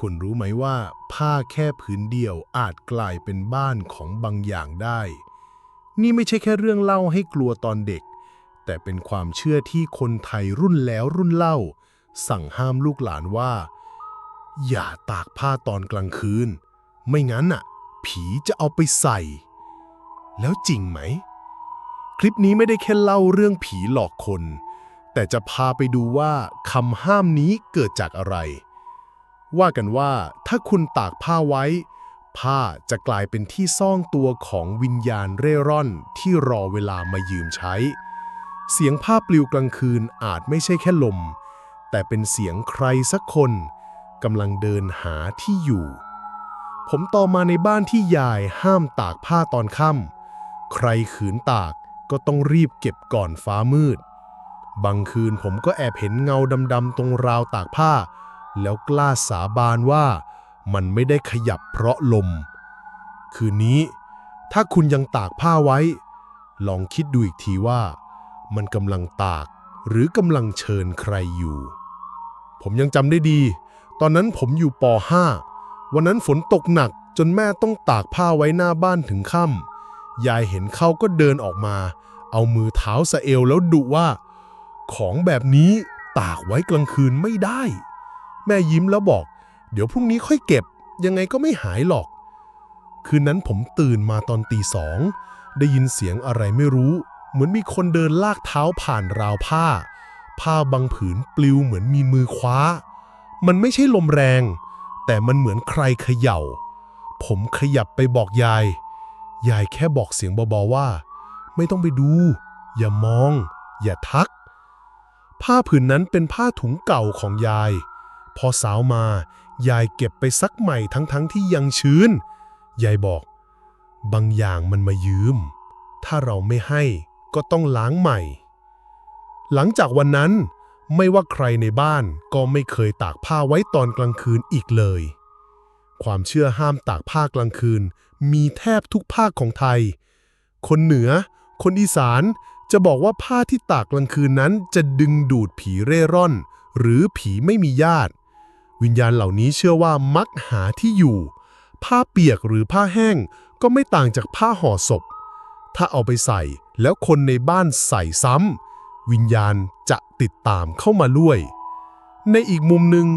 คุณรู้ไหมว่าผ้าแค่ผืนเดียวอาจกลายเป็นบ้านของบางอย่างได้ นี่ไม่ใช่แค่เรื่องเล่าให้กลัวตอนเด็ก แต่เป็นความเชื่อที่คนไทยรุ่นแล้วรุ่นเล่า สั่งห้ามลูกหลานว่า อย่าตากผ้าตอนกลางคืน ไม่งั้นน่ะ ผีจะเอาไปใส่ แล้วจริงไหม คลิปนี้ไม่ได้แค่เล่าเรื่องผีหลอกคน แต่จะพาไปดูว่าคำห้ามนี้เกิดจากอะไร ว่ากันว่าถ้าคุณตากผ้าไว้ ผ้าจะกลายเป็นที่ซ่องตัวของวิญญาณเร่ร่อนที่รอเวลามายืมใช้ เสียงผ้าปลิวกลางคืนอาจไม่ใช่แค่ลม แต่เป็นเสียงใครสักคนกำลังเดินหาที่อยู่ ผมต่อมาในบ้านที่ยายห้ามตากผ้าตอนค่ำใครขืนตากก็ต้องรีบเก็บก่อนฟ้ามืด บางคืนผมก็แอบเห็นเงาดำๆตรงราวตากผ้า แล้วกล้าสาบานว่ามันไม่ได้ขยับเพราะลม คืนนี้ ถ้าคุณยังตากผ้าไว้ ลองคิดดูอีกทีว่า มันกำลังตากหรือกำลังเชิญใครอยู่ ผมยังจำได้ดี ตอนนั้นผมอยู่ป .5 วันนั้นฝนตกหนักจนแม่ต้องตากผ้าไว้หน้าบ้านถึงค่ำยายเห็นเขาก็เดินออกมา เอามือเท้าสะเอวแล้วดุว่า ของแบบนี้ตากไว้กลางคืนไม่ได้ แม่ยิ้มแล้วบอก เดี๋ยวพรุ่งนี้ค่อยเก็บ ยังไงก็ไม่หายหรอก คืนนั้นผมตื่นมาตอนตีสอง ได้ยินเสียงอะไรไม่รู้ เหมือนมีคนเดินลากเท้าผ่านราวผ้า ผ้าบางผืนปลิวเหมือนมีมือคว้า มันไม่ใช่ลมแรง แต่มันเหมือนใครเขย่า ผมขยับไปบอกยาย ยายแค่บอกเสียงเบาๆว่า ไม่ต้องไปดู อย่ามอง อย่าทัก ผ้าผืนนั้นเป็นผ้าถุงเก่าของยาย พอสาวมา ยายเก็บไปซักใหม่ทั้งๆทที่ยังชื้น ยายบอก บางอย่างมันมายืม ถ้าเราไม่ให้ก็ต้องล้างใหม่ หลังจากวันนั้น ไม่ว่าใครในบ้านก็ไม่เคยตากผ้าไว้ตอนกลางคืนอีกเลย ความเชื่อห้ามตากผ้ากลางคืน มีแทบทุกภาคของไทย คนเหนือ คนอีสานจะบอกว่าผ้าที่ตากกลางคืนนั้นจะดึงดูดผีเร่ร่อน หรือผีไม่มีญาติ วิญญาณเหล่านี้เชื่อว่ามักหาที่อยู่ ผ้าเปียกหรือผ้าแห้งก็ไม่ต่างจากผ้าห่อศพ ถ้าเอาไปใส่แล้วคนในบ้านใส่ซ้ำวิญญาณจะติดตามเข้ามาด้วย ในอีกมุมหนึ่ง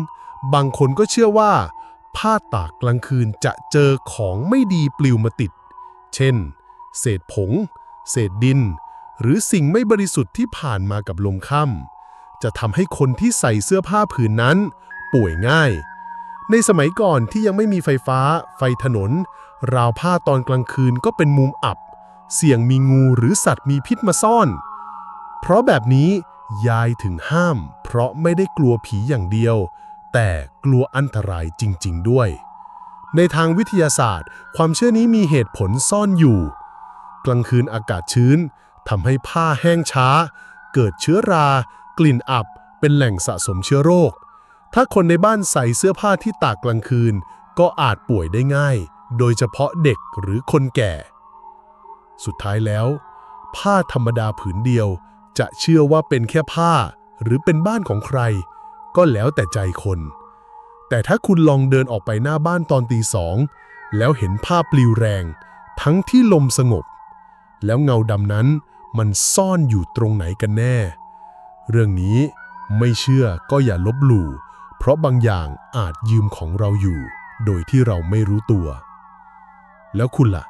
บางคนก็เชื่อว่า ผ้าตากกลางคืนจะเจอของไม่ดีปลิวมาติด เช่น เศษผง เศษดิน หรือสิ่งไม่บริสุทธิ์ที่ผ่านมากับลมค่ำจะทำให้คนที่ใส่เสื้อผ้าผืนนั้น ป่วยง่าย ในสมัยก่อนที่ยังไม่มีไฟฟ้า ไฟถนน ราวผ้าตอนกลางคืนก็เป็นมุมอับ เสี่ยงมีงูหรือสัตว์มีพิษมาซ่อน เพราะแบบนี้ยายถึงห้าม เพราะไม่ได้กลัวผีอย่างเดียว แต่กลัวอันตรายจริง ๆ ด้วย ในทางวิทยาศาสตร์ ความเชื่อนี้มีเหตุผลซ่อนอยู่ กลางคืนอากาศชื้นทำให้ผ้าแห้งช้า เกิดเชื้อรา กลิ่นอับ เป็นแหล่งสะสมเชื้อโรค ถ้าคนในบ้านใส่เสื้อผ้าที่ตากกลางคืน ก็อาจป่วยได้ง่าย โดยเฉพาะเด็กหรือคนแก่ สุดท้ายแล้ว ผ้าธรรมดาผืนเดียวจะเชื่อว่าเป็นแค่ผ้าหรือเป็นบ้านของใคร ก็แล้วแต่ใจคน แต่ถ้าคุณลองเดินออกไปหน้าบ้านตอนตีสองแล้วเห็นผ้าปลิวแรง ทั้งที่ลมสงบ แล้วเงาดำนั้นมันซ่อนอยู่ตรงไหนกันแน่ เรื่องนี้ไม่เชื่อก็อย่าลบหลู่ เพราะบางอย่างอาจยืมของเราอยู่ โดยที่เราไม่รู้ตัว แล้วคุณล่ะ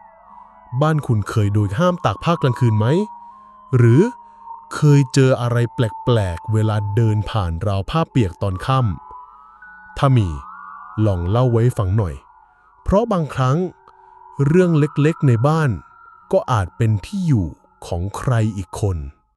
บ้านคุณเคยโดยห้ามตากผ้ากลางคืนไหม หรือเคยเจออะไรแปลกๆ เวลาเดินผ่านราวผ้าเปียกตอนค่ำถ้ามี ลองเล่าไว้ฟังหน่อย เพราะบางครั้ง เรื่องเล็กๆในบ้าน ก็อาจเป็นที่อยู่ของใครอีกคน